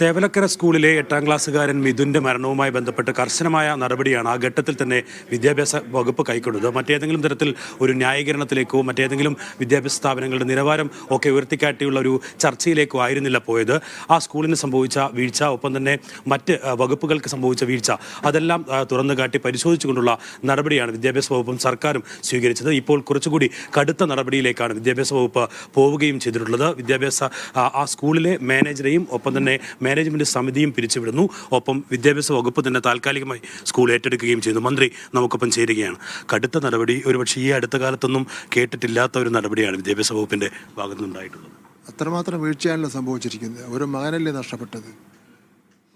തേവലക്കര സ്കൂളിലെ എട്ടാം ക്ലാസ്സുകാരൻ മിഥുന്റെ മരണവുമായി ബന്ധപ്പെട്ട് കർശനമായ നടപടിയാണ് ആ ഘട്ടത്തിൽ തന്നെ വിദ്യാഭ്യാസ വകുപ്പ് കൈക്കൊണ്ടത്. മറ്റേതെങ്കിലും തരത്തിൽ ഒരു ന്യായീകരണത്തിലേക്കോ മറ്റേതെങ്കിലും വിദ്യാഭ്യാസ സ്ഥാപനങ്ങളുടെ നിലവാരം ഒക്കെ ഉയർത്തിക്കാട്ടിയുള്ള ഒരു ചർച്ചയിലേക്കോ ആയിരുന്നില്ല പോയത്. ആ സ്കൂളിന് സംഭവിച്ച വീഴ്ച ഒപ്പം തന്നെ മറ്റ് വകുപ്പുകൾക്ക് സംഭവിച്ച വീഴ്ച അതെല്ലാം തുറന്നു കാട്ടി പരിശോധിച്ചുകൊണ്ടുള്ള നടപടിയാണ് വിദ്യാഭ്യാസ വകുപ്പും സർക്കാരും സ്വീകരിച്ചത്. ഇപ്പോൾ കുറച്ചുകൂടി കടുത്ത നടപടിയിലേക്കാണ് വിദ്യാഭ്യാസ വകുപ്പ് പോവുകയും ചെയ്തിട്ടുള്ളത്. വിദ്യാഭ്യാസ ആ, ആ സ്കൂളിലെ മാനേജറെയും ഒപ്പം തന്നെ മാനേജ്മെന്റ് സമിതിയും പിരിച്ചുവിടുന്നു. ഒപ്പം വിദ്യാഭ്യാസ വകുപ്പ് തന്നെ താൽക്കാലികമായി സ്കൂൾ ഏറ്റെടുക്കുകയും ചെയ്യുന്നു. മന്ത്രി നമുക്കൊപ്പം ചേരുകയാണ്. കടുത്ത നടപടി ഒരുപക്ഷെ ഈ അടുത്ത കാലത്തൊന്നും കേട്ടിട്ടില്ലാത്ത ഒരു നടപടിയാണ് വിദ്യാഭ്യാസ വകുപ്പിന്റെ ഭാഗത്തുനിന്നുണ്ടായിട്ടുള്ളത്. അത്രമാത്രം വീഴ്ചയാണല്ലോ സംഭവിച്ചിരിക്കുന്നത്. ഒരു മകനല്ലേ നഷ്ടപ്പെട്ടത്?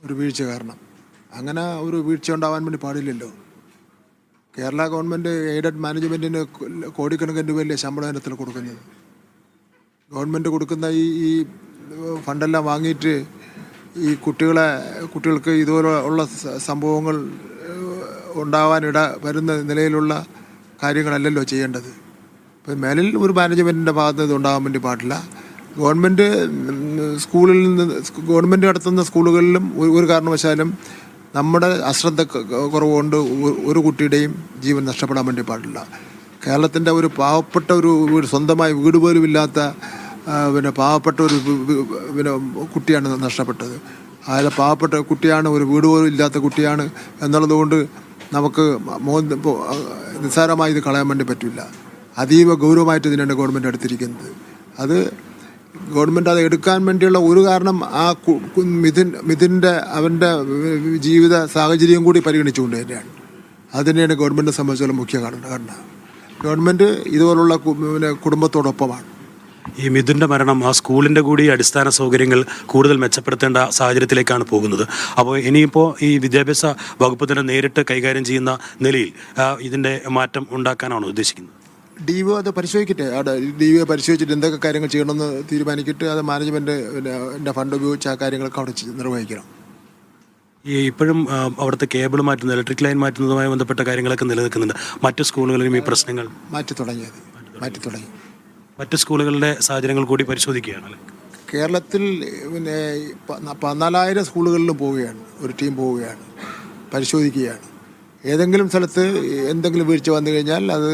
ഒരു വീഴ്ച കാരണം. അങ്ങനെ ഒരു വീഴ്ച ഉണ്ടാവാൻ വേണ്ടി പാടില്ലല്ലോ. കേരള ഗവൺമെന്റ് എയ്ഡഡ് മാനേജ്മെന്റിന് കോടിക്കണക്കിന് രൂപയല്ലേ ശമ്പളം ഇനത്തിൽ കൊടുക്കുന്നത്? ഗവൺമെന്റ് കൊടുക്കുന്ന ഈ ഈ ഫണ്ടെല്ലാം വാങ്ങിയിട്ട് ഈ കുട്ടികളെ കുട്ടികൾക്ക് ഇതുപോലെ ഉള്ള സംഭവങ്ങൾ ഉണ്ടാവാനിട വരുന്ന നിലയിലുള്ള കാര്യങ്ങളല്ലല്ലോ ചെയ്യേണ്ടത്. ഇപ്പം മേലിൽ ഒരു മാനേജ്മെന്റിന്റെ ഭാഗത്ത് ഇത് ഉണ്ടാകാൻ വേണ്ടി പാടില്ല. ഗവൺമെന്റ് സ്കൂളിൽ നിന്ന് ഗവൺമെന്റ് നടത്തുന്ന സ്കൂളുകളിലും ഒരു കാരണവശാലും നമ്മുടെ അശ്രദ്ധ കുറവുകൊണ്ട് ഒരു കുട്ടിയുടെയും ജീവൻ നഷ്ടപ്പെടാൻ വേണ്ടി പാടില്ല. കേരളത്തിന്റെ ഒരു പാവപ്പെട്ട ഒരു സ്വന്തമായി വീട് പോലും ഇല്ലാത്ത പിന്നെ പാവപ്പെട്ട ഒരു പിന്നെ കുട്ടിയാണ് നഷ്ടപ്പെട്ടത്. അയാൾ പാവപ്പെട്ട കുട്ടിയാണ് ഒരു വീട് പോലും ഇല്ലാത്ത കുട്ടിയാണ് എന്നുള്ളതുകൊണ്ട് നമുക്ക് മോ- നിസ്സാരമായി ഇത് കളയാൻ വേണ്ടി പറ്റില്ല. അതീവ ഗൗരവമായിട്ട് ഇതിനാണ് ഗവൺമെന്റ് എടുത്തിരിക്കുന്നത്. അത് ഗവൺമെന്റ് അത് എടുക്കാൻ വേണ്ടിയുള്ള ഒരു കാരണം ആ മിഥുൻ മിഥുന്റെ അവന്റെ ജീവിത സാഹചര്യം കൂടി പരിഗണിച്ചുകൊണ്ട് തന്നെയാണ്. അതിനെയാണ് ഗവൺമെന്റിനെ സംബന്ധിച്ചുള്ള മുഖ്യ കാരണം ഗവൺമെന്റ് ഇതുപോലുള്ള പിന്നെ കുടുംബത്തോടൊപ്പമാണ്. ഈ മിഥുന്റെ മരണം ആ സ്കൂളിന്റെ കൂടി അടിസ്ഥാന സൗകര്യങ്ങൾ കൂടുതൽ മെച്ചപ്പെടുത്തേണ്ട സാഹചര്യത്തിലേക്കാണ് പോകുന്നത്. അപ്പോൾ ഇനിയിപ്പോൾ ഈ വിദ്യാഭ്യാസ വകുപ്പ് തന്നെ നേരിട്ട് കൈകാര്യം ചെയ്യുന്ന നിലയിൽ ഇതിന്റെ ഇതിന്റെ മാറ്റം ഉണ്ടാക്കാനാണോ ഉദ്ദേശിക്കുന്നത്? ഡി ഒ അത് പരിശോധിക്കട്ടെ? അവിടെ ഡി ഒ പരിശോധിച്ചിട്ട് എന്തൊക്കെ കാര്യങ്ങൾ ചെയ്യണമെന്ന് തീരുമാനിക്കിട്ട് അത് മാനേജ്മെന്റ് പിന്നെ എന്റെ ഫണ്ട് ഉപയോഗിച്ച് ആ കാര്യങ്ങളൊക്കെ അവിടെ നിർവഹിക്കണം. ഈ ഇപ്പോഴും അവിടുത്തെ കേബിൾ മാറ്റുന്നത് ഇലക്ട്രിക് ലൈൻ മാറ്റുന്നതുമായി ബന്ധപ്പെട്ട കാര്യങ്ങളൊക്കെ നിലനിൽക്കുന്നുണ്ട്. മറ്റു സ്കൂളുകളിലും ഈ പ്രശ്നങ്ങൾ? മാറ്റി തുടങ്ങിയത്. മാറ്റി തുടങ്ങി. മറ്റു സ്കൂളുകളുടെ സാഹചര്യങ്ങൾ കൂടി പരിശോധിക്കുകയാണ് കേരളത്തിൽ പിന്നെ പതിനാലായിരം സ്കൂളുകളിലും പോവുകയാണ് ഒരു ടീം പോവുകയാണ് പരിശോധിക്കുകയാണ്. ഏതെങ്കിലും സ്ഥലത്ത് എന്തെങ്കിലും വീഴ്ച വന്നു കഴിഞ്ഞാൽ അത്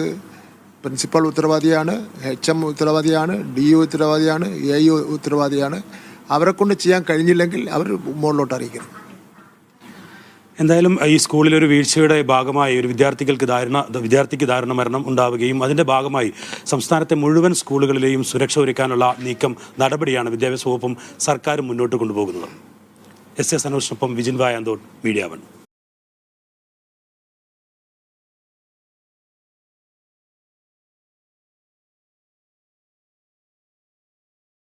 പ്രിൻസിപ്പൽ ഉത്തരവാദിയാണ് എച്ച് എം ഉത്തരവാദിയാണ് ഡി ഒ ഉത്തരവാദിയാണ് എ ഇ ഉത്തരവാദിയാണ്. അവരെ കൊണ്ട് ചെയ്യാൻ കഴിഞ്ഞില്ലെങ്കിൽ അവർ മുകളിലോട്ട് അറിയിക്കണം എന്തായാലും ഈ സ്കൂളിൽ ഒരു വീഴ്ചയുടെ ഭാഗമായി ഒരു വിദ്യാർത്ഥികൾക്ക് ധാരണ വിദ്യാർത്ഥിക്ക് ധാരണ മരണം ഉണ്ടാവുകയും അതിന്റെ ഭാഗമായി സംസ്ഥാനത്തെ മുഴുവൻ സ്കൂളുകളിലെയും സുരക്ഷ ഒരുക്കാനുള്ള നീക്കം നടപടിയാണ് വിദ്യാഭ്യാസ വകുപ്പും സർക്കാരും മുന്നോട്ട് കൊണ്ടുപോകുന്നത്. എസ് എസ് അനോഷിനൊപ്പം വിജിൻ വായാന്തോട് മീഡിയ വൺ.